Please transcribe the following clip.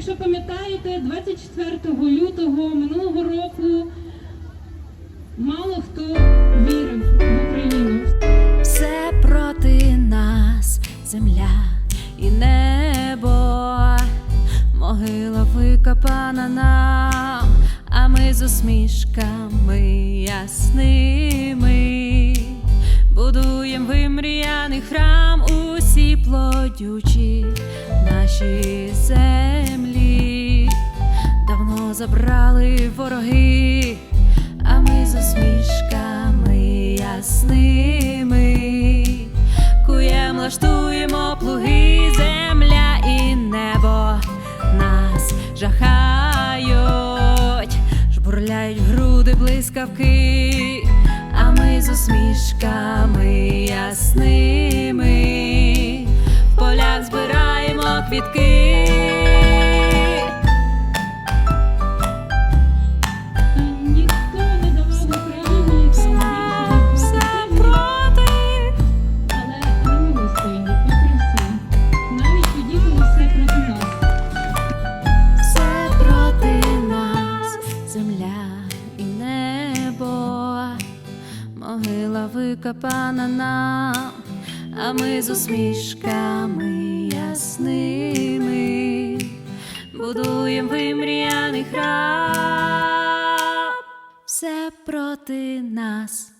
Якщо пам'ятаєте, 24 лютого минулого року мало хто вірив в Україну. все проти нас, земля і небо, могила викопана нам, а ми з усмішками ясними будуєм вимріяний храм усі плодючі наші землі. Забрали вороги, а ми з усмішками ясними куєм лаштуємо плуги, земля і небо нас жахають, жбурляють груди блискавки, а ми з усмішками ясними в полях збираємо квітки. Могила викопана нам, а ми з усмішками ясними будуєм вимріяний храм. Все проти нас,